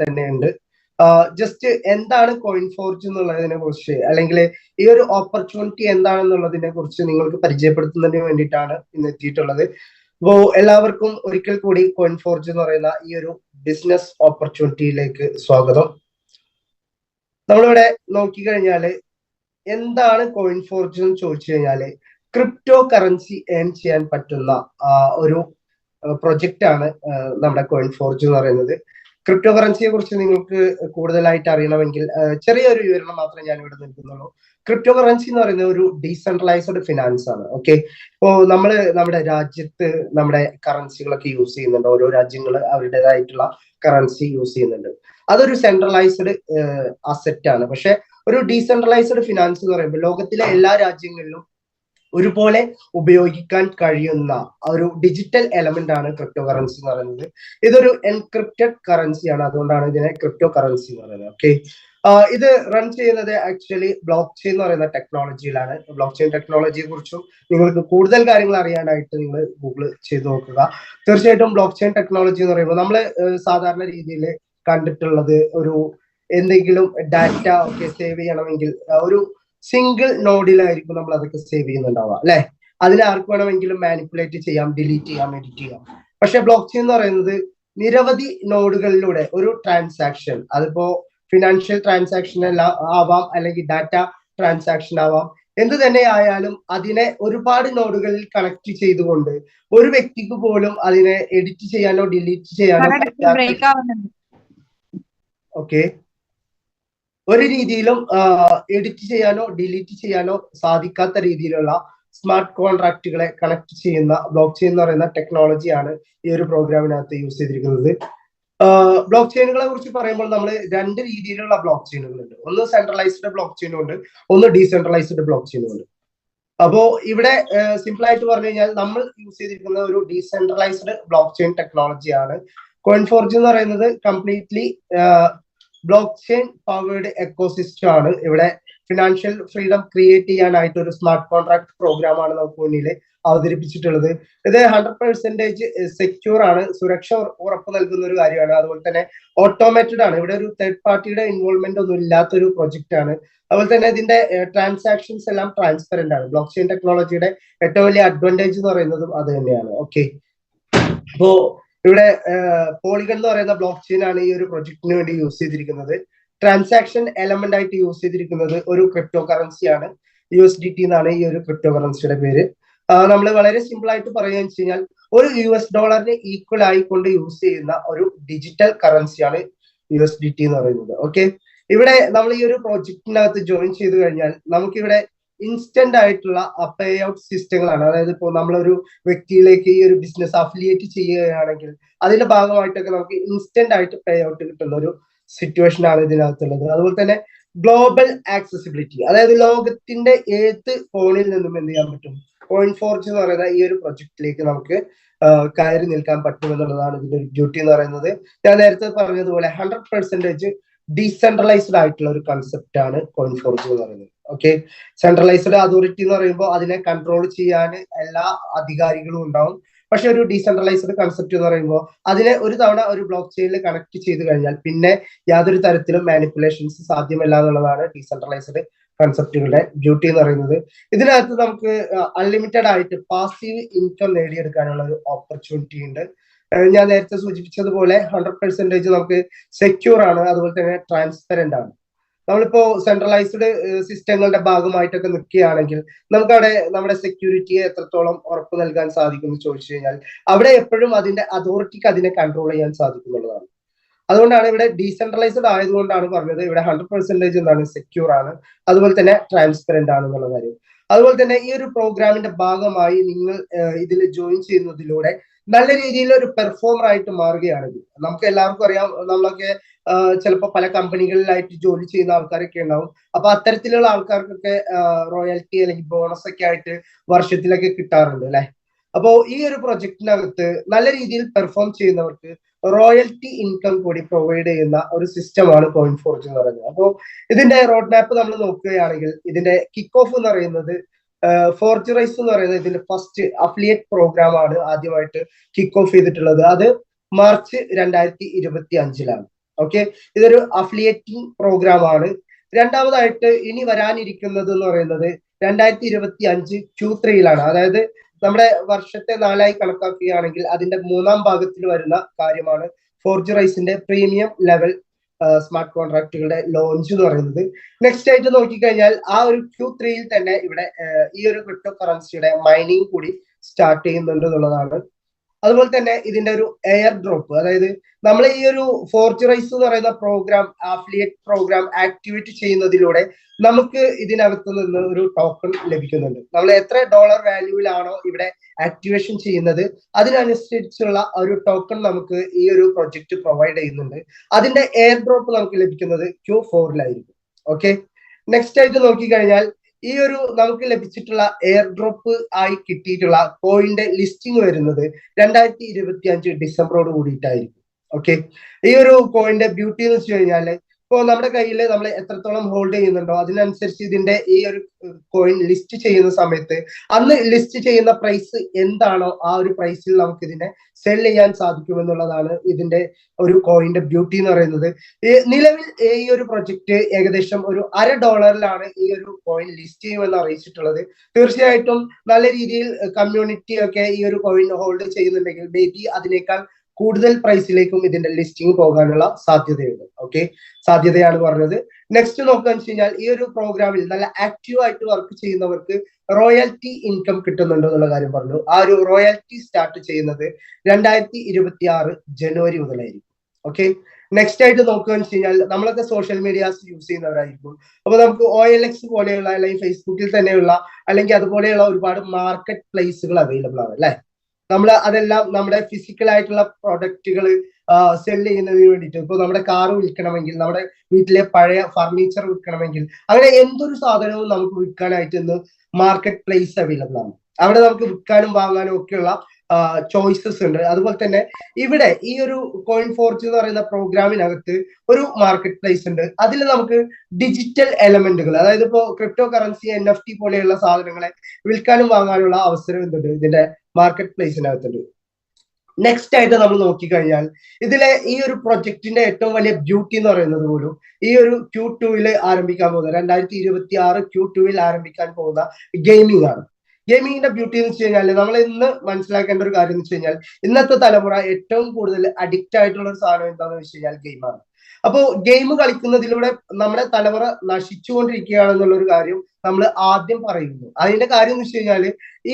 തന്നെയുണ്ട്. ജസ്റ്റ് എന്താണ് coin forge എന്നുള്ളതിനെ കുറിച്ച് അല്ലെങ്കിൽ ഈ ഒരു ഓപ്പർച്യൂണിറ്റി എന്താണെന്നുള്ളതിനെ കുറിച്ച് നിങ്ങൾക്ക് പരിചയപ്പെടുത്തുന്നതിന് വേണ്ടിയിട്ടാണ് ഇന്ന് എത്തിയിട്ടുള്ളത്. അപ്പോ എല്ലാവർക്കും ഒരിക്കൽ കൂടി കോയിൻ ഫോർജ് എന്ന് പറയുന്ന ഈ ഒരു ബിസിനസ് ഓപ്പർച്യൂണിറ്റിയിലേക്ക് സ്വാഗതം. നമ്മളിവിടെ നോക്കിക്കഴിഞ്ഞാൽ എന്താണ് കോയിൻ ഫോർജ് എന്ന് ചോദിച്ചു കഴിഞ്ഞാൽ ക്രിപ്റ്റോ കറൻസി ഏൺ ചെയ്യാൻ പറ്റുന്ന ഒരു പ്രൊജക്റ്റ് ആണ് നമ്മുടെ കോയിൻ ഫോർജ് എന്ന് പറയുന്നത്. ക്രിപ്റ്റോ കറൻസിയെ കുറിച്ച് നിങ്ങൾക്ക് കൂടുതലായിട്ട് അറിയണമെങ്കിൽ ചെറിയൊരു വിവരണം മാത്രമേ ഞാൻ ഇവിടെ നൽകുന്നുള്ളൂ. ക്രിപ്റ്റോ കറൻസി എന്ന് പറയുന്നത് ഒരു ഡീസെൻട്രലൈസ്ഡ് ഫിനാൻസ് ആണ് ഓക്കെ ഇപ്പോ നമ്മൾ നമ്മുടെ രാജ്യത്ത് നമ്മുടെ കറൻസികളൊക്കെ യൂസ് ചെയ്യുന്നുണ്ട്. ഓരോ രാജ്യങ്ങൾ അവരുടേതായിട്ടുള്ള കറൻസി യൂസ് ചെയ്യുന്നുണ്ട്. അതൊരു സെൻട്രലൈസ്ഡ് അസറ്റ് ആണ്. പക്ഷെ ഒരു ഡീസെൻട്രലൈസ്ഡ് ഫിനാൻസ് എന്ന് പറയുമ്പോൾ ലോകത്തിലെ എല്ലാ രാജ്യങ്ങളിലും ഒരുപോലെ ഉപയോഗിക്കാൻ കഴിയുന്ന ഒരു ഡിജിറ്റൽ എലമെന്റ് ആണ് ക്രിപ്റ്റോ കറൻസി എന്ന് പറയുന്നത്. ഇതൊരു എൻക്രിപ്റ്റഡ് കറൻസിയാണ് അതുകൊണ്ടാണ് ഇതിനെ ക്രിപ്റ്റോ കറൻസി എന്ന് പറയുന്നത്. ഓക്കെ ഇത് റൺ ചെയ്യുന്നത് ആക്ച്വലി ബ്ലോക്ക് ചെയിൻ എന്ന് പറയുന്ന ടെക്നോളജിയിലാണ് ബ്ലോക്ക് ചെയിൻ ടെക്നോളജിയെ കുറിച്ചും നിങ്ങൾക്ക് കൂടുതൽ കാര്യങ്ങൾ അറിയാനായിട്ട് നിങ്ങൾ ഗൂഗിൾ ചെയ്ത് നോക്കുക. തീർച്ചയായിട്ടും ബ്ലോക്ക് ചെയിൻ ടെക്നോളജി എന്ന് പറയുമ്പോൾ നമ്മൾ സാധാരണ രീതിയിൽ കണ്ടിട്ടുള്ളത് ഒരു എന്തെങ്കിലും ഡാറ്റ ഒക്കെ സേവ് ചെയ്യണമെങ്കിൽ ഒരു സിംഗിൾ നോഡിലായിരിക്കും നമ്മൾ അതൊക്കെ സേവ് ചെയ്യുന്നുണ്ടാവുക അല്ലെ? അതിൽ ആർക്ക് വേണമെങ്കിലും മാനിപ്പുലേറ്റ് ചെയ്യാം ഡിലീറ്റ് ചെയ്യാം എഡിറ്റ് ചെയ്യാം. പക്ഷെ ബ്ലോക്ക് ചെയിൻ എന്ന് പറയുന്നത് നിരവധി നോഡുകളിലൂടെ ഒരു ട്രാൻസാക്ഷൻ അതിപ്പോ ഫിനാൻഷ്യൽ ട്രാൻസാക്ഷൻ ആവാം അല്ലെങ്കിൽ ഡാറ്റ ട്രാൻസാക്ഷൻ ആവാം എന്ത് തന്നെ ആയാലും അതിനെ ഒരുപാട് നോഡുകളിൽ കണക്ട് ചെയ്തുകൊണ്ട് ഒരു വ്യക്തിക്ക് പോലും അതിനെ എഡിറ്റ് ചെയ്യാനോ ഡിലീറ്റ് ചെയ്യാനോ ഓക്കെ ഒരു രീതിയിലും എഡിറ്റ് ചെയ്യാനോ ഡിലീറ്റ് ചെയ്യാനോ സാധിക്കാത്ത രീതിയിലുള്ള സ്മാർട്ട് കോൺട്രാക്റ്റുകളെ കണക്ട് ചെയ്യുന്ന ബ്ലോക്ക് ചെയിൻ എന്ന് പറയുന്ന ടെക്നോളജിയാണ് ഈ ഒരു പ്രോഗ്രാമിനകത്ത് യൂസ് ചെയ്തിരിക്കുന്നത്. ബ്ലോക്ക് ചെയിനുകളെ കുറിച്ച് പറയുമ്പോൾ നമ്മൾ രണ്ട് രീതിയിലുള്ള ബ്ലോക്ക് ചെയിനുകളുണ്ട്. ഒന്ന് സെൻട്രലൈസ്ഡ് ബ്ലോക്ക് ചെയിനും ഉണ്ട് ഒന്ന് ഡീസെൻട്രലൈസ്ഡ് ബ്ലോക്ക് ചെയിനും ഉണ്ട്. അപ്പോ ഇവിടെ സിമ്പിൾ ആയിട്ട് പറഞ്ഞു കഴിഞ്ഞാൽ നമ്മൾ യൂസ് ചെയ്തിരിക്കുന്ന ഒരു ഡീസെൻട്രലൈസ്ഡ് ബ്ലോക്ക് ചെയിൻ ടെക്നോളജിയാണ് കോയിൻഫോർജ് എന്ന് പറയുന്നത് completely blockchain powered ecosystem ആണ്. ഇവിടെ ഫിനാൻഷ്യൽ ഫ്രീഡം ക്രിയേറ്റ് ചെയ്യാനായിട്ട് ഒരു സ്മാർട്ട് കോൺട്രാക്ട് പ്രോഗ്രാം ആണ് നമുക്ക് മുന്നിൽ അവതരിപ്പിച്ചിട്ടുള്ളത്. ഇത് ഹൺഡ്രഡ് പെർസെന്റേജ് സെക്യൂർ ആണ്. സുരക്ഷ ഉറപ്പ് നൽകുന്ന ഒരു കാര്യമാണ്. അതുപോലെ തന്നെ ഓട്ടോമേറ്റഡ് ആണ്. ഇവിടെ ഒരു തേർഡ് പാർട്ടിയുടെ ഇൻവോൾവ്മെന്റ് ഒന്നും ഇല്ലാത്തൊരു പ്രൊജക്റ്റ് ആണ്. അതുപോലെ തന്നെ ഇതിന്റെ ട്രാൻസാക്ഷൻസ് എല്ലാം ട്രാൻസ്പെറന്റ് ആണ്. ബ്ലോക്ക് ചെയിൻ ടെക്നോളജിയുടെ ഏറ്റവും വലിയ അഡ്വാന്റേജ് എന്ന് പറയുന്നതും അത് തന്നെയാണ്. ഓക്കെ അപ്പോ ഇവിടെ പോളിഗൺ എന്ന് പറയുന്ന ബ്ലോക്ക് ചെയിൻ ആണ് ഈ ഒരു പ്രൊജക്ടിന് വേണ്ടി യൂസ് ചെയ്തിരിക്കുന്നത്. ട്രാൻസാക്ഷൻ എലമെന്റ് ആയിട്ട് യൂസ് ചെയ്തിരിക്കുന്നത് ഒരു ക്രിപ്റ്റോ കറൻസിയാണ് യു എസ് ഡി ടി എന്നാണ് ഈ ഒരു ക്രിപ്റ്റോ കറൻസിയുടെ പേര്. നമ്മൾ വളരെ സിമ്പിൾ ആയിട്ട് പറയുകയെന്ന് വെച്ച് കഴിഞ്ഞാൽ ഒരു യു എസ് ഡോളറിന് ഈക്വൽ ആയിക്കൊണ്ട് യൂസ് ചെയ്യുന്ന ഒരു ഡിജിറ്റൽ കറൻസിയാണ് യു എസ് ഡി ടി എന്ന് പറയുന്നത്. ഓക്കെ ഇവിടെ നമ്മൾ ഈ ഒരു പ്രോജക്റ്റിനകത്ത് ജോയിൻ ചെയ്ത് കഴിഞ്ഞാൽ നമുക്കിവിടെ ഇൻസ്റ്റന്റ് ആയിട്ടുള്ള പേ ഔട്ട് സിസ്റ്റങ്ങളാണ് അതായത് ഇപ്പോൾ നമ്മളൊരു വ്യക്തിയിലേക്ക് ഈ ഒരു ബിസിനസ് അഫിലിയേറ്റ് ചെയ്യുകയാണെങ്കിൽ അതിന്റെ ഭാഗമായിട്ടൊക്കെ നമുക്ക് ഇൻസ്റ്റന്റ് ആയിട്ട് പേ ഔട്ട് കിട്ടുന്ന ഒരു സിറ്റുവേഷൻ ആണ് ഇതിനകത്തുള്ളത്. അതുപോലെ തന്നെ ഗ്ലോബൽ ആക്സസിബിലിറ്റി അതായത് ലോകത്തിന്റെ ഏത് ഫോണിൽ നിന്നും എന്ത് ചെയ്യാൻ പറ്റും? പോയിന്റ് ഫോർജ് എന്ന് പറയുന്ന ഈ ഒരു പ്രൊജക്റ്റിലേക്ക് നമുക്ക് കയറി നിൽക്കാൻ പറ്റും എന്നുള്ളതാണ് ഇതിന്റെ ഒരു ഡ്യൂട്ടി എന്ന് പറയുന്നത്. ഞാൻ നേരത്തെ പറഞ്ഞതുപോലെ ഹൺഡ്രഡ് പെർസെന്റേജ് ഡീസെൻട്രലൈസ്ഡ് ആയിട്ടുള്ള ഒരു കൺസെപ്റ്റ് ആണ് കോയിൻ ഫോർജ് എന്ന് പറയുന്നത്. ഓക്കെ സെൻട്രലൈസ്ഡ് അതോറിറ്റി എന്ന് പറയുമ്പോൾ അതിനെ കൺട്രോൾ ചെയ്യാൻ എല്ലാ അധികാരികളും ഉണ്ടാവും. പക്ഷെ ഒരു ഡീസെൻട്രലൈസ്ഡ് കൺസെപ്റ്റ് എന്ന് പറയുമ്പോൾ അതിനെ ഒരു തവണ ഒരു ബ്ലോക്ക് ചെയിനിൽ കണക്ട് ചെയ്ത് കഴിഞ്ഞാൽ പിന്നെ യാതൊരു തരത്തിലും മാനിപ്പുലേഷൻസ് സാധ്യമല്ല എന്നുള്ളതാണ് ഡീസെൻട്രലൈസ്ഡ് കൺസെപ്റ്റുകളുടെ ബ്യൂട്ടി എന്ന് പറയുന്നത്. ഇതിനകത്ത് നമുക്ക് അൺലിമിറ്റഡ് ആയിട്ട് പാസീവ് ഇൻകം നേടിയെടുക്കാനുള്ള ഒരു ഓപ്പർച്യൂണിറ്റി ഉണ്ട്. ഞാൻ നേരത്തെ സൂചിപ്പിച്ചതുപോലെ ഹൺഡ്രഡ് പെർസെന്റേജ് നമുക്ക് സെക്യൂർ ആണ്. അതുപോലെ തന്നെ ട്രാൻസ്പെറന്റ് ആണ്. നമ്മളിപ്പോ സെൻട്രലൈസ്ഡ് സിസ്റ്റങ്ങളുടെ ഭാഗമായിട്ടൊക്കെ നിൽക്കുകയാണെങ്കിൽ നമുക്കവിടെ നമ്മുടെ സെക്യൂരിറ്റിയെ എത്രത്തോളം ഉറപ്പ് നൽകാൻ സാധിക്കും എന്ന് ചോദിച്ചു കഴിഞ്ഞാൽ അവിടെ എപ്പോഴും അതിന്റെ അതോറിറ്റിക്ക് അതിനെ കൺട്രോൾ ചെയ്യാൻ സാധിക്കുന്നുള്ളതാണ് അതുകൊണ്ടാണ് ഇവിടെ ഡീസെൻട്രലൈസ്ഡ് ആയതുകൊണ്ടാണ് പറഞ്ഞത്. ഇവിടെ ഹൺഡ്രഡ് പെർസെന്റേജ് എന്താണ്? സെക്യൂർ ആണ്. അതുപോലെ തന്നെ ട്രാൻസ്പെറന്റ് ആണ് എന്നുള്ള കാര്യം. അതുപോലെ തന്നെ ഈ ഒരു പ്രോഗ്രാമിന്റെ ഭാഗമായി നിങ്ങൾ ഇതിൽ ജോയിൻ ചെയ്യുന്നതിലൂടെ നല്ല രീതിയിൽ ഒരു പെർഫോമർ ആയിട്ട് മാറുകയാണെങ്കിൽ നമുക്ക് എല്ലാവർക്കും അറിയാം നമ്മളൊക്കെ ചിലപ്പോൾ പല കമ്പനികളിലായിട്ട് ജോലി ചെയ്യുന്ന ആൾക്കാരൊക്കെ ഉണ്ടാവും. അപ്പൊ അത്തരത്തിലുള്ള ആൾക്കാർക്കൊക്കെ റോയൽറ്റി അല്ലെങ്കിൽ ബോണസ് ഒക്കെ ആയിട്ട് വർഷത്തിലൊക്കെ കിട്ടാറുണ്ട് അല്ലെ? അപ്പോ ഈ ഒരു പ്രൊജക്ടിനകത്ത് നല്ല രീതിയിൽ പെർഫോം ചെയ്യുന്നവർക്ക് റോയൽറ്റി ഇൻകം കൂടി പ്രൊവൈഡ് ചെയ്യുന്ന ഒരു സിസ്റ്റമാണ് കോയിൻ ഫോർജ് എന്ന് പറയുന്നത്. അപ്പോൾ ഇതിന്റെ റോഡ് മാപ്പ് നമ്മൾ നോക്കുകയാണെങ്കിൽ ഇതിന്റെ കിക്ക് ഓഫ് എന്ന് പറയുന്നത് ഫോർജറൈസ് എന്ന് പറയുന്നത് ഇതിന്റെ ഫസ്റ്റ് അഫിലിയേറ്റ് പ്രോഗ്രാം ആണ് ആദ്യമായിട്ട് കിക്ക് ഓഫ് ചെയ്തിട്ടുള്ളത്. അത് മാർച്ച് രണ്ടായിരത്തി ഇരുപത്തി അഞ്ചിലാണ് ഓക്കെ ഇതൊരു അഫിലിയേറ്റിംഗ് പ്രോഗ്രാം ആണ്. രണ്ടാമതായിട്ട് ഇനി വരാനിരിക്കുന്നത് എന്ന് പറയുന്നത് രണ്ടായിരത്തി ഇരുപത്തി അഞ്ച് ക്യൂ ത്രീയിലാണ് അതായത് നമ്മുടെ വർഷത്തെ നാലായി കണക്കാക്കുകയാണെങ്കിൽ അതിന്റെ മൂന്നാം ഭാഗത്തിൽ വരുന്ന കാര്യമാണ് ഫോർജ് റൈസിന്റെ പ്രീമിയം ലെവൽ സ്മാർട്ട് കോൺട്രാക്റ്റുകളുടെ ലോഞ്ച് എന്ന് പറയുന്നത്. നെക്സ്റ്റ് ആയിട്ട് നോക്കിക്കഴിഞ്ഞാൽ ആ ഒരു ക്യൂ ത്രീയിൽ തന്നെ ഇവിടെ ഈ ഒരു ക്രിപ്റ്റോ കറൻസിയുടെ മൈനിങ് കൂടി സ്റ്റാർട്ട് ചെയ്യുന്നുണ്ട് എന്നുള്ളതാണ് അതുപോലെ തന്നെ ഇതിന്റെ ഒരു എയർ ഡ്രോപ്പ് അതായത് നമ്മൾ ഈ ഒരു ഫോർച്ചറൈസ് എന്ന് പറയുന്ന പ്രോഗ്രാം അഫിലിയേറ്റ് പ്രോഗ്രാം ആക്ടിവേറ്റ് ചെയ്യുന്നതിലൂടെ നമുക്ക് ഇതിനകത്ത് നിന്ന് ഒരു ടോക്കൺ ലഭിക്കുന്നുണ്ട്. നമ്മൾ എത്ര ഡോളർ വാല്യൂവിലാണോ ഇവിടെ ആക്ടിവേഷൻ ചെയ്യുന്നത് അതിനനുസരിച്ചുള്ള ഒരു ടോക്കൺ നമുക്ക് ഈ ഒരു പ്രൊജക്ട് പ്രൊവൈഡ് ചെയ്യുന്നുണ്ട്. അതിന്റെ എയർ ഡ്രോപ്പ് നമുക്ക് ലഭിക്കുന്നത് ക്യൂ ഫോറിലായിരിക്കും ഓക്കെ നെക്സ്റ്റ് ആയിട്ട് നോക്കിക്കഴിഞ്ഞാൽ ഈ ഒരു നമുക്ക് ലഭിച്ചിട്ടുള്ള എയർ ഡ്രോപ്പ് ആയി കിട്ടിയിട്ടുള്ള കോയിന്റെ ലിസ്റ്റിംഗ് വരുന്നത് രണ്ടായിരത്തി ഇരുപത്തി അഞ്ച് ഡിസംബറോട് കൂടിയിട്ടായിരിക്കും. ഓക്കെ ഈ ഒരു കോയിന്റെ ബ്യൂട്ടി എന്ന് വെച്ച് കഴിഞ്ഞാൽ ഇപ്പോൾ നമ്മുടെ കയ്യിൽ നമ്മൾ എത്രത്തോളം ഹോൾഡ് ചെയ്യുന്നുണ്ടോ അതിനനുസരിച്ച് ഇതിന്റെ ഈ ഒരു കോയിൻ ലിസ്റ്റ് ചെയ്യുന്ന സമയത്ത് അന്ന് ലിസ്റ്റ് ചെയ്യുന്ന പ്രൈസ് എന്താണോ ആ ഒരു പ്രൈസിൽ നമുക്ക് ഇതിനെ സെൽ ചെയ്യാൻ സാധിക്കുമെന്നുള്ളതാണ് ഇതിന്റെ ഒരു കോയിന്റെ ബ്യൂട്ടി എന്ന് പറയുന്നത്. നിലവിൽ ഈ ഒരു പ്രൊജക്ട് ഏകദേശം ഒരു അര ഡോളറിലാണ് ഈ ഒരു കോയിൻ ലിസ്റ്റ് ചെയ്യുമെന്ന് അറിയിച്ചിട്ടുള്ളത്. തീർച്ചയായിട്ടും നല്ല രീതിയിൽ കമ്മ്യൂണിറ്റി ഒക്കെ ഈ ഒരു കോയിൻ ഹോൾഡ് ചെയ്യുന്നുണ്ടെങ്കിൽ മേ ബി അതിനേക്കാൾ കൂടുതൽ പ്രൈസിലേക്കും ഇതിന്റെ ലിസ്റ്റിംഗ് പോകാനുള്ള സാധ്യതയുണ്ട്. ഓക്കെ സാധ്യതയാണ് പറഞ്ഞത്. നെക്സ്റ്റ് നോക്കുകയെന്ന് വെച്ച് കഴിഞ്ഞാൽ ഈ ഒരു പ്രോഗ്രാമിൽ നല്ല ആക്റ്റീവ് ആയിട്ട് വർക്ക് ചെയ്യുന്നവർക്ക് റോയൽറ്റി ഇൻകം കിട്ടുന്നുണ്ട് എന്നുള്ള കാര്യം പറഞ്ഞു. ആ ഒരു റോയൽറ്റി സ്റ്റാർട്ട് ചെയ്യുന്നത് രണ്ടായിരത്തി ഇരുപത്തി ആറ് ജനുവരി മുതലായിരിക്കും. ഓക്കെ നെക്സ്റ്റ് ആയിട്ട് നോക്കുകയെന്ന് വെച്ച് കഴിഞ്ഞാൽ നമ്മളൊക്കെ സോഷ്യൽ മീഡിയാസ് യൂസ് ചെയ്യുന്നവരായിരിക്കും. അപ്പൊ നമുക്ക് ഒ എൽ എക്സ് പോലെയുള്ള അല്ലെങ്കിൽ ഫേസ്ബുക്കിൽ തന്നെയുള്ള അല്ലെങ്കിൽ അതുപോലെയുള്ള ഒരുപാട് മാർക്കറ്റ് പ്ലേസുകൾ അവൈലബിൾ ആണ് അല്ലെ? നമ്മൾ അതെല്ലാം നമ്മുടെ ഫിസിക്കൽ ആയിട്ടുള്ള പ്രൊഡക്റ്റുകൾ സെൽ ചെയ്യുന്നതിന് വേണ്ടിയിട്ട്. ഇപ്പോൾ നമ്മുടെ കാർ വിൽക്കണമെങ്കിൽ നമ്മുടെ വീട്ടിലെ പഴയ ഫർണിച്ചർ വിൽക്കണമെങ്കിൽ അങ്ങനെ എന്തൊരു സാധനവും നമുക്ക് വിൽക്കാനായിട്ട് ഇന്ന് മാർക്കറ്റ് പ്ലേസ് അവൈലബിൾ ആണ്. അവിടെ നമുക്ക് വിൽക്കാനും വാങ്ങാനും ഒക്കെയുള്ള ചോയ്സസ് ഉണ്ട്. അതുപോലെ തന്നെ ഇവിടെ ഈ ഒരു കോയിൻ ഫോർച്ച് എന്ന് പറയുന്ന പ്രോഗ്രാമിനകത്ത് ഒരു മാർക്കറ്റ് പ്ലേസ് ഉണ്ട്. അതിൽ നമുക്ക് ഡിജിറ്റൽ എലമെന്റുകൾ അതായത് ഇപ്പോൾ crypto currency N F T പോലെയുള്ള സാധനങ്ങളെ വിൽക്കാനും വാങ്ങാനുള്ള അവസരം എന്തുണ്ട്? ഇതിന്റെ മാർക്കറ്റ് പ്ലേസിനകത്തുണ്ട് നെക്സ്റ്റ് ആയിട്ട് നമ്മൾ നോക്കിക്കഴിഞ്ഞാൽ ഇതിലെ ഈ ഒരു പ്രൊജക്ടിന്റെ ഏറ്റവും വലിയ ബ്യൂട്ടി എന്ന് പറയുന്നത് പോലും ഈ ഒരു ക്യൂ ടുവിൽ ആരംഭിക്കാൻ പോകുന്ന രണ്ടായിരത്തി ഇരുപത്തി ആറ് ക്യൂ ടുവിൽ ആരംഭിക്കാൻ പോകുന്ന ഗെയിമിംഗ് ആണ്. ഗെയിമിങ്ങിന്റെ ബ്യൂട്ടി എന്ന് വെച്ച് കഴിഞ്ഞാൽ നമ്മൾ ഇന്ന് മനസ്സിലാക്കേണ്ട ഒരു കാര്യം എന്ന് വെച്ച് കഴിഞ്ഞാൽ ഇന്നത്തെ തലമുറ ഏറ്റവും കൂടുതൽ അഡിക്റ്റ് ആയിട്ടുള്ള ഒരു സാധനം എന്താണെന്ന് വെച്ച് കഴിഞ്ഞാൽ ഗെയിമാണ് അപ്പോൾ ഗെയിം കളിക്കുന്നതിലൂടെ നമ്മുടെ തലമുറ നശിച്ചുകൊണ്ടിരിക്കുകയാണെന്നുള്ള ഒരു കാര്യം നമ്മൾ ആദ്യം പറയുന്നു. അതിന്റെ കാര്യം എന്ന് വെച്ച് കഴിഞ്ഞാൽ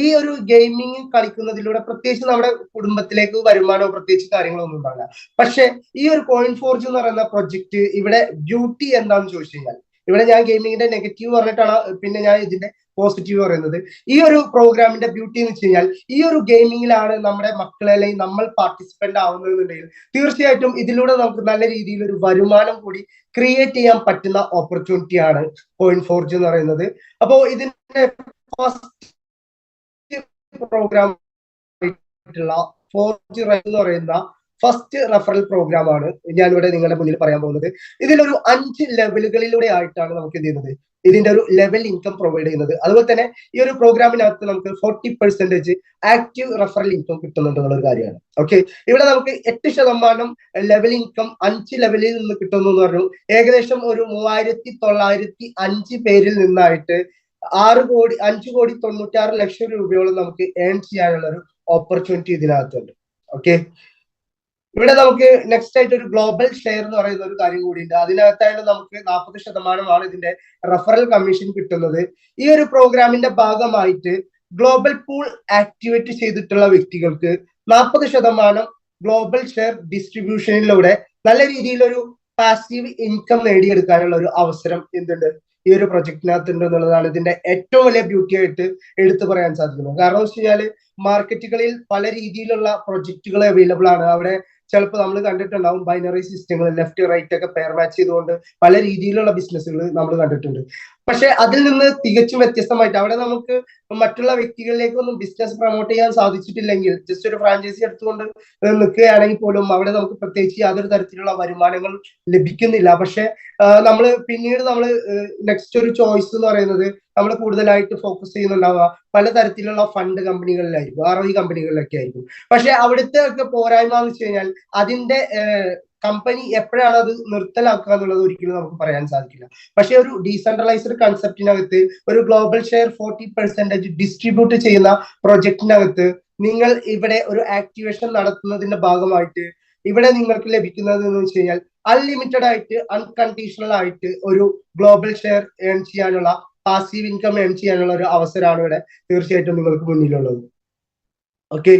ഈ ഒരു ഗെയിമിംഗ് കളിക്കുന്നതിലൂടെ പ്രത്യേകിച്ച് നമ്മുടെ കുടുംബത്തിലേക്ക് വരുമാനോ പ്രത്യേകിച്ച് കാര്യങ്ങളൊന്നും ഉണ്ടാവില്ല. പക്ഷെ ഈ ഒരു കോയിൻ ഫോർജ് എന്ന് പറയുന്ന പ്രൊജക്ട് ഇവിടെ ബ്യൂട്ടി എന്താണെന്ന് ചോദിച്ചു കഴിഞ്ഞാൽ ഇവിടെ ഞാൻ ഗെയിമിങ്ങിന്റെ നെഗറ്റീവ് പറഞ്ഞിട്ടാണ് പിന്നെ ഞാൻ ഇതിന്റെ പോസിറ്റീവ് പറയുന്നത്. ഈ ഒരു പ്രോഗ്രാമിന്റെ ബ്യൂട്ടി എന്ന് വെച്ച് കഴിഞ്ഞാൽ ഈ ഒരു ഗെയിമിങ്ങിലാണ് നമ്മുടെ മക്കളെ അല്ലെങ്കിൽ നമ്മൾ പാർട്ടിസിപ്പന്റ് ആവുന്നതെന്നുണ്ടെങ്കിൽ തീർച്ചയായിട്ടും ഇതിലൂടെ നമുക്ക് നല്ല രീതിയിൽ ഒരു വരുമാനം കൂടി ക്രിയേറ്റ് ചെയ്യാൻ പറ്റുന്ന ഓപ്പർച്യൂണിറ്റി ആണ് കോയിൻ ഫോർജ് എന്ന് പറയുന്നത്. അപ്പോൾ ഇതിന്റെ ഫസ്റ്റ് പ്രോഗ്രാം ഫോർജ് എന്ന് പറയുന്ന ഫസ്റ്റ് റെഫറൽ പ്രോഗ്രാം ആണ് ഞാനിവിടെ നിങ്ങളുടെ മുന്നിൽ പറയാൻ പോകുന്നത്. ഇതിലൊരു അഞ്ച് ലെവലുകളിലൂടെ ആയിട്ടാണ് നമുക്ക് എന്ത് ചെയ്യുന്നത്? ഇതിന്റെ ഒരു ലെവൽ ഇൻകം പ്രൊവൈഡ് ചെയ്യുന്നത്. അതുപോലെ തന്നെ ഈ ഒരു പ്രോഗ്രാമിനകത്ത് നമുക്ക് forty percentage active referral income കിട്ടുന്നുണ്ട് എന്നുള്ള ഒരു കാര്യമാണ്. ഓക്കെ ഇവിടെ നമുക്ക് എട്ട് ശതമാനം ലെവൽ ഇൻകം അഞ്ച് ലെവലിൽ നിന്ന് കിട്ടുന്നു എന്ന് പറഞ്ഞു. ഏകദേശം ഒരു മൂവായിരത്തി തൊള്ളായിരത്തി അഞ്ച് പേരിൽ നിന്നായിട്ട് ആറ് കോടി അഞ്ചു കോടി തൊണ്ണൂറ്റാറ് ലക്ഷം രൂപയോളം നമുക്ക് ഏൺ ചെയ്യാനുള്ള ഒരു ഓപ്പർച്യൂണിറ്റി ഇതിനകത്തുണ്ട്. ഓക്കെ ഇവിടെ നമുക്ക് നെക്സ്റ്റ് ആയിട്ട് ഒരു ഗ്ലോബൽ ഷെയർ എന്ന് പറയുന്ന ഒരു കാര്യം കൂടിയുണ്ട്. അതിനകത്തായിട്ട് നമുക്ക് നാൽപ്പത് ശതമാനമാണ് ഇതിന്റെ റഫറൽ കമ്മീഷൻ കിട്ടുന്നത്. ഈ ഒരു പ്രോഗ്രാമിന്റെ ഭാഗമായിട്ട് ഗ്ലോബൽ പൂൾ ആക്ടിവേറ്റ് ചെയ്തിട്ടുള്ള വ്യക്തികൾക്ക് നാൽപ്പത് ശതമാനം ഗ്ലോബൽ ഷെയർ ഡിസ്ട്രിബ്യൂഷനിലൂടെ നല്ല രീതിയിലൊരു പാസീവ് ഇൻകം നേടിയെടുക്കാനുള്ള ഒരു അവസരം എന്തുണ്ട്? ഈ ഒരു പ്രൊജക്ടിനകത്തുണ്ട് എന്നുള്ളതാണ് ഇതിന്റെ ഏറ്റവും വലിയ ബ്യൂട്ടി ആയിട്ട് എടുത്തു പറയാൻ സാധിക്കുന്നത്. കാരണം വെച്ച് കഴിഞ്ഞാൽ മാർക്കറ്റുകളിൽ പല രീതിയിലുള്ള പ്രൊജക്ടുകൾ അവൈലബിൾ ആണ്. അവിടെ ചിലപ്പോൾ നമ്മൾ കണ്ടിട്ടുണ്ടാവും ബൈനറി സിസ്റ്റങ്ങൾ ലെഫ്റ്റ് റൈറ്റ് ഒക്കെ പെയർ മാച്ച് ചെയ്തുകൊണ്ട് പല രീതിയിലുള്ള ബിസിനസ്സുകൾ നമ്മൾ കണ്ടിട്ടുണ്ട്. പക്ഷെ അതിൽ നിന്ന് തികച്ചും വ്യത്യസ്തമായിട്ട് അവിടെ നമുക്ക് മറ്റുള്ള വ്യക്തികളിലേക്കൊന്നും ബിസിനസ് പ്രൊമോട്ട് ചെയ്യാൻ സാധിച്ചിട്ടില്ലെങ്കിൽ ജസ്റ്റ് ഒരു ഫ്രാഞ്ചൈസി എടുത്തുകൊണ്ട് നിൽക്കുകയാണെങ്കിൽ പോലും അവിടെ നമുക്ക് പ്രത്യേകിച്ച് യാതൊരു തരത്തിലുള്ള വരുമാനങ്ങൾ ലഭിക്കുന്നില്ല. പക്ഷെ നമ്മൾ പിന്നീട് നമ്മൾ നെക്സ്റ്റ് ഒരു ചോയ്സ് എന്ന് പറയുന്നത് നമ്മൾ കൂടുതലായിട്ട് ഫോക്കസ് ചെയ്യുന്നുണ്ടാവുക. പലതരത്തിലുള്ള ഫണ്ട് കമ്പനികളിലായിരിക്കും ആർ ഐ കമ്പനികളിലൊക്കെ ആയിരിക്കും. പക്ഷെ അവിടുത്തെ ഒക്കെ പോരായ്മ എന്ന് വെച്ച് കഴിഞ്ഞാൽ അതിന്റെ കമ്പനി എപ്പോഴാണ് അത് നിർത്തലാക്കുക എന്നുള്ളത് ഒരിക്കലും നമുക്ക് പറയാൻ സാധിക്കില്ല. പക്ഷേ ഒരു ഡീസെൻട്രലൈസ്ഡ് കൺസെപ്റ്റിനകത്ത് ഒരു global share forty percentage distribute ചെയ്യുന്ന പ്രൊജക്ടിനകത്ത് നിങ്ങൾ ഇവിടെ ഒരു ആക്ടിവേഷൻ നടത്തുന്നതിന്റെ ഭാഗമായിട്ട് ഇവിടെ നിങ്ങൾക്ക് ലഭിക്കുന്നത് എന്ന് വെച്ച് കഴിഞ്ഞാൽ അൺലിമിറ്റഡ് ആയിട്ട് അൺകണ്ടീഷണൽ ആയിട്ട് ഒരു ഗ്ലോബൽ ഷെയർ ഏൺ ചെയ്യാനുള്ള പാസീവ് ഇൻകം ഏൺ ചെയ്യാനുള്ള ഒരു അവസരമാണ് ഇവിടെ തീർച്ചയായിട്ടും നിങ്ങൾക്ക് മുന്നിലുള്ളത്. ഓക്കെ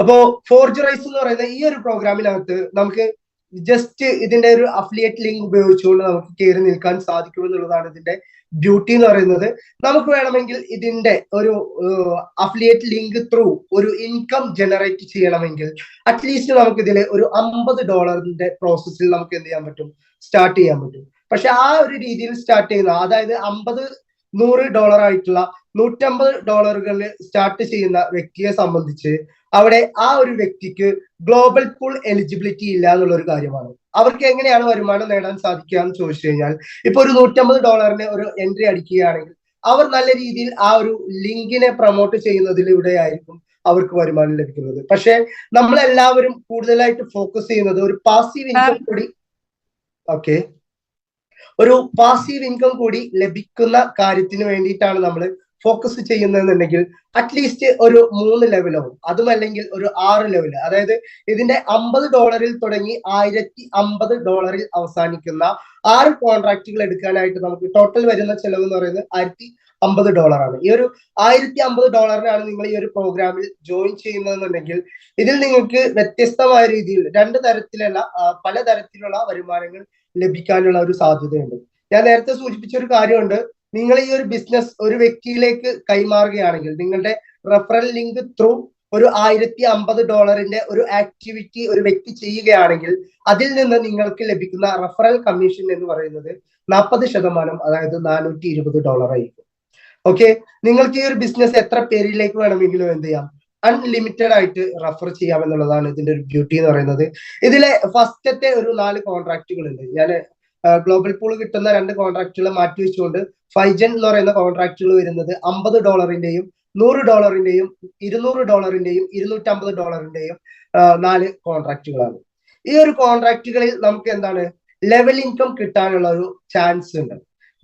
അപ്പോ ഫോർജ് റൈസ് എന്ന് പറയുന്ന ഈ ഒരു പ്രോഗ്രാമിനകത്ത് നമുക്ക് ജസ്റ്റ് ഇതിന്റെ ഒരു അഫിലിയേറ്റ് ലിങ്ക് ഉപയോഗിച്ചുകൊണ്ട് നമുക്ക് കയറി നിൽക്കാൻ സാധിക്കും എന്നുള്ളതാണ് ഇതിന്റെ ബ്യൂട്ടി എന്ന് പറയുന്നത്. നമുക്ക് വേണമെങ്കിൽ ഇതിന്റെ ഒരു അഫിലിയേറ്റ് ലിങ്ക് ത്രൂ ഒരു ഇൻകം ജനറേറ്റ് ചെയ്യണമെങ്കിൽ അറ്റ്ലീസ്റ്റ് നമുക്ക് ഇതിൽ ഒരു അമ്പത് ഡോളറിന്റെ പ്രോസസ്സിൽ നമുക്ക് എന്ത് ചെയ്യാൻ പറ്റും? സ്റ്റാർട്ട് ചെയ്യാൻ പറ്റും. പക്ഷെ ആ ഒരു രീതിയിൽ സ്റ്റാർട്ട് ചെയ്യുന്ന അതായത് അമ്പത് നൂറ് ഡോളർ ആയിട്ടുള്ള നൂറ്റമ്പത് ഡോളറുകളിൽ സ്റ്റാർട്ട് ചെയ്യുന്ന വ്യക്തിയെ സംബന്ധിച്ച് അവിടെ ആ ഒരു വ്യക്തിക്ക് ഗ്ലോബൽ പൂൾ എലിജിബിലിറ്റി ഇല്ല എന്നുള്ള ഒരു കാര്യമാണ്. അവർക്ക് എങ്ങനെയാണ് വരുമാനം നേടാൻ സാധിക്കുക എന്ന് ചോദിച്ചു കഴിഞ്ഞാൽ ഇപ്പൊ ഒരു നൂറ്റമ്പത് ഡോളറിന് ഒരു എൻട്രി അടിക്കുകയാണെങ്കിൽ അവർ നല്ല രീതിയിൽ ആ ഒരു ലിങ്കിനെ പ്രൊമോട്ട് ചെയ്യുന്നതിലൂടെ ആയിരിക്കും അവർക്ക് വരുമാനം ലഭിക്കുന്നത്. പക്ഷെ നമ്മളെല്ലാവരും കൂടുതലായിട്ട് ഫോക്കസ് ചെയ്യുന്നത് ഒരു പാസീവ് ഇൻകം കൂടി ഓക്കെ ഒരു പാസീവ് ഇൻകം കൂടി ലഭിക്കുന്ന കാര്യത്തിന് വേണ്ടിയിട്ടാണ് നമ്മൾ ഫോക്കസ് ചെയ്യുന്നതെന്നുണ്ടെങ്കിൽ അറ്റ്ലീസ്റ്റ് ഒരു മൂന്ന് ലെവലോ അതുമല്ലെങ്കിൽ ഒരു ആറ് ലെവൽ അതായത് ഇതിന്റെ അമ്പത് ഡോളറിൽ തുടങ്ങി ആയിരത്തി അമ്പത് ഡോളറിൽ അവസാനിക്കുന്ന ആറ് കോൺട്രാക്റ്റുകൾ എടുക്കാനായിട്ട് നമുക്ക് ടോട്ടൽ വരുന്ന ചെലവ് എന്ന് പറയുന്നത് ആയിരത്തി അമ്പത് ഡോളറാണ് ഈ ഒരു ആയിരത്തി അമ്പത് ഡോളറിനാണ് നിങ്ങൾ ഈ ഒരു പ്രോഗ്രാമിൽ ജോയിൻ ചെയ്യുന്നതെന്നുണ്ടെങ്കിൽ ഇതിൽ നിങ്ങൾക്ക് വ്യത്യസ്തമായ രീതിയിൽ രണ്ട് തരത്തിലുള്ള പല തരത്തിലുള്ള വരുമാനങ്ങൾ ലഭിക്കാനുള്ള ഒരു സാധ്യതയുണ്ട്. ഞാൻ നേരത്തെ സൂചിപ്പിച്ച ഒരു കാര്യമുണ്ട്. നിങ്ങൾ ഈ ഒരു ബിസിനസ് ഒരു വ്യക്തിയിലേക്ക് കൈമാറുകയാണെങ്കിൽ നിങ്ങളുടെ റെഫറൽ ലിങ്ക് ത്രൂ ഒരു ആയിരത്തി അമ്പത് ഡോളറിന്റെ ഒരു ആക്ടിവിറ്റി ഒരു വ്യക്തി ചെയ്യുകയാണെങ്കിൽ അതിൽ നിന്ന് നിങ്ങൾക്ക് ലഭിക്കുന്ന റെഫറൽ കമ്മീഷൻ എന്ന് പറയുന്നത് നാൽപ്പത് ശതമാനം അതായത് നാനൂറ്റി ഇരുപത് ഡോളർ ആയിരിക്കും. ഓക്കെ നിങ്ങൾക്ക് ഈ ഒരു ബിസിനസ് എത്ര പേരിലേക്ക് വേണമെങ്കിലും എന്ത് ചെയ്യാം? അൺലിമിറ്റഡ് ആയിട്ട് റെഫർ ചെയ്യാം എന്നുള്ളതാണ് ഇതിന്റെ ഒരു ബ്യൂട്ടി എന്ന് പറയുന്നത്. ഇതിലെ ഫസ്റ്റത്തെ ഒരു നാല് കോൺട്രാക്റ്റുകൾ ഉണ്ട് ഞാൻ ഗ്ലോബൽ പൂൾ കിട്ടുന്ന രണ്ട് കോൺട്രാക്റ്റുകൾ മാറ്റി വെച്ചുകൊണ്ട് ഫൈജൻ എന്ന് പറയുന്ന കോൺട്രാക്റ്റുകൾ വരുന്നത് അമ്പത് ഡോളറിന്റെയും നൂറ് ഡോളറിന്റെയും ഇരുന്നൂറ് ഡോളറിന്റെയും ഇരുന്നൂറ്റമ്പത് ഡോളറിന്റെയും നാല് കോൺട്രാക്റ്റുകളാണ് ഈ ഒരു കോൺട്രാക്റ്റുകളിൽ നമുക്ക് എന്താണ്? ലെവൽ ഇൻകം കിട്ടാനുള്ള ഒരു ചാൻസ് ഉണ്ട്.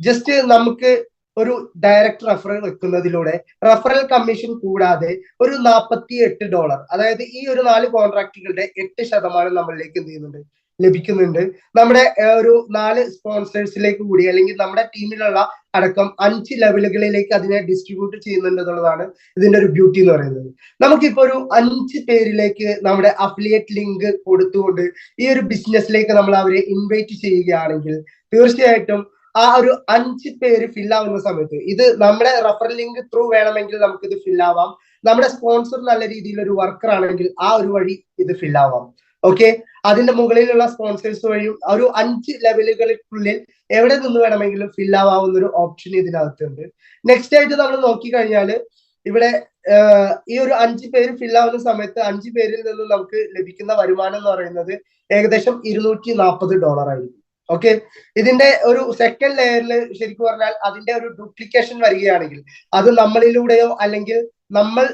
ജസ്റ്റ് നമുക്ക് ഒരു ഡയറക്റ്റ് റഫറൽ വെക്കുന്നതിലൂടെ റഫറൽ കമ്മീഷൻ കൂടാതെ ഒരു നാൽപ്പത്തി എട്ട് ഡോളർ അതായത് ഈ ഒരു നാല് കോൺട്രാക്റ്റുകളുടെ എട്ട് ശതമാനം നമ്മളിലേക്ക് എന്ത് ചെയ്യുന്നുണ്ട്? ലഭിക്കുന്നുണ്ട്. നമ്മുടെ ഒരു നാല് സ്പോൺസേഴ്സിലേക്ക് കൂടി അല്ലെങ്കിൽ നമ്മുടെ ടീമിലുള്ള അടക്കം അഞ്ച് ലെവലുകളിലേക്ക് അതിനെ ഡിസ്ട്രിബ്യൂട്ട് ചെയ്യുന്നുണ്ട് എന്നുള്ളതാണ് ഇതിന്റെ ഒരു ബ്യൂട്ടി എന്ന് പറയുന്നത്. നമുക്കിപ്പോ ഒരു അഞ്ച് പേരിലേക്ക് നമ്മുടെ അഫിലിയേറ്റ് ലിങ്ക് കൊടുത്തുകൊണ്ട് ഈ ഒരു ബിസിനസ്സിലേക്ക് നമ്മൾ അവരെ ഇൻവൈറ്റ് ചെയ്യുകയാണെങ്കിൽ തീർച്ചയായിട്ടും ആ ഒരു അഞ്ച് പേര് ഫിൽ ആവുന്ന സമയത്ത് ഇത് നമ്മുടെ റഫർ ലിങ്ക് ത്രൂ വേണമെങ്കിൽ നമുക്ക് ഇത് ഫിൽ ആവാം. നമ്മുടെ സ്പോൺസർ നല്ല രീതിയിൽ ഒരു വർക്കർ ആണെങ്കിൽ ആ ഒരു വഴി ഇത് ഫിൽ ആവാം. ഓക്കെ അതിന്റെ മുകളിലുള്ള സ്പോൺസേഴ്സ് വഴിയും ഒരു അഞ്ച് ലെവലുകൾക്കുള്ളിൽ എവിടെ നിന്ന് വേണമെങ്കിലും ഫിൽ ആവാവുന്ന ഒരു ഓപ്ഷൻ ഇതിനകത്തുണ്ട്. നെക്സ്റ്റ് ആയിട്ട് നമ്മൾ നോക്കിക്കഴിഞ്ഞാൽ ഇവിടെ ഈ ഒരു അഞ്ച് പേര് ഫിൽ ആവുന്ന സമയത്ത് അഞ്ച് പേരിൽ നിന്ന് നമുക്ക് ലഭിക്കുന്ന വരുമാനം എന്ന് പറയുന്നത് ഏകദേശം ഇരുന്നൂറ്റി നാൽപ്പത് ഡോളർ ആയിരിക്കും. ഓക്കെ ഇതിന്റെ ഒരു സെക്കൻഡ് ലെയറിൽ ശരിക്കും പറഞ്ഞാൽ അതിന്റെ ഒരു ഡ്യൂപ്ലിക്കേഷൻ വരികയാണെങ്കിൽ അത് നമ്മളിലൂടെയോ അല്ലെങ്കിൽ നമ്മൾ